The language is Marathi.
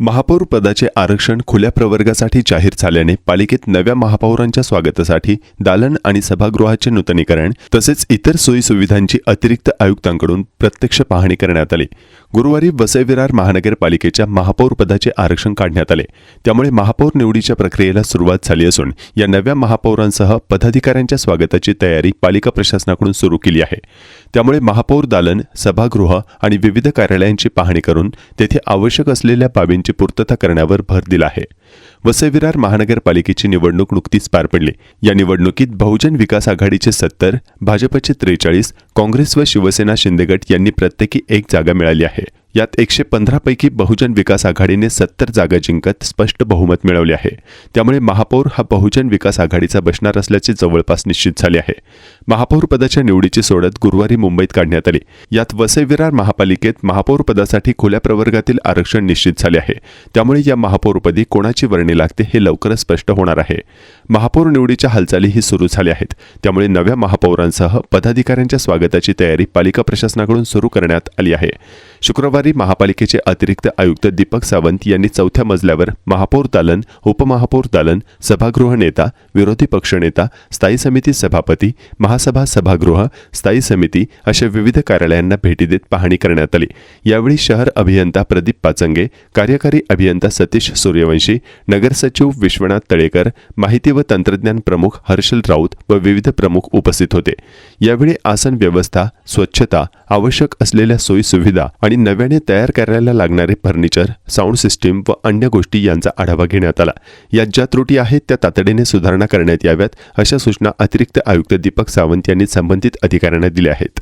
महापौर पदाचे आरक्षण खुल्या प्रवर्गासाठी जाहीर झाल्याने पालिकेत नव्या महापौरांच्या स्वागतासाठी दालन आणि सभागृहाचे नूतनीकरण तसेच इतर सोयी सुविधांची अतिरिक्त आयुक्तांकडून प्रत्यक्ष पाहणी करण्यात आली. गुरुवारी वसई विरार महानगरपालिकेच्या महापौर पदाचे आरक्षण काढण्यात आले. त्यामुळे महापौर निवडीच्या प्रक्रियेला सुरुवात झाली असून या नव्या महापौरांसह पदाधिकाऱ्यांच्या स्वागताची तयारी पालिका प्रशासनाकडून सुरू केली आहे. त्यामुळे महापौर दालन सभागृह आणि विविध कार्यालयांची पाहणी करून तेथे आवश्यक असलेल्या बाबींची पूर्तता करण्यावर भर दिला आहे. वसई विरार महानगरपालिकेची निवडणूक नुकतीच पार पडली. या निवडणुकीत बहुजन विकास आघाडीचे सत्तर भाजपचे त्रेचाळीस काँग्रेस व शिवसेना शिंदेगट यांनी प्रत्येकी एक जागा मिळाली आहे. यात एकशे पंधरापैकी बहुजन विकास आघाडीने सत्तर जागा जिंकत स्पष्ट बहुमत मिळवले आहे. त्यामुळे महापौर हा बहुजन विकास आघाडीचा बसणार असल्याचे जवळपास निश्चित झाले आहे. महापौरपदाच्या निवडीची सोडत गुरुवारी मुंबईत काढण्यात आली. यात वसई विरार महापालिकेत महापौर पदासाठी खुल्या प्रवर्गातील आरक्षण निश्चित झाले आहे. त्यामुळे या महापौरपदी कोणाची वर्णी लागते हे लवकरच स्पष्ट होणार आहे. महापौर निवडीच्या हालचालीही सुरू झाल्या आहेत. त्यामुळे नव्या महापौरांसह पदाधिकाऱ्यांच्या स्वागताची तयारी पालिका प्रशासनाकडून सुरू करण्यात आली आहे. शुक्रवारी महापालिकेचे अतिरिक्त आयुक्त दीपक सावंत यांनी चौथ्या मजल्यावर महापौर दालन उपमहापौर दालन सभागृह नेता विरोधी पक्षनेता स्थायी समिती सभापती महा महासभा सभागृह स्थायी समिती अशा विविध कार्यालयांना भेटी देत पाहणी करण्यात आली. यावेळी शहर अभियंता प्रदीप पाचंगे कार्यकारी अभियंता सतीश सूर्यवंशी नगरसचिव विश्वनाथ तळेकर माहिती व तंत्रज्ञान प्रमुख हर्षल राऊत व विविध प्रमुख उपस्थित होते. यावेळी आसन व्यवस्था स्वच्छता आवश्यक असलेल्या सोयी सुविधा आणि नव्याने तयार करायला लागणारे फर्निचर साऊंड सिस्टीम व अन्य गोष्टी यांचा आढावा घेण्यात आला. यात ज्या त्रुटी आहेत त्या तातडीने सुधारणा करण्यात याव्यात अशा सूचना अतिरिक्त आयुक्त दीपक सावंत सावंत यांनी संबंधित अधिकाऱ्यांना दिल्या आहेत.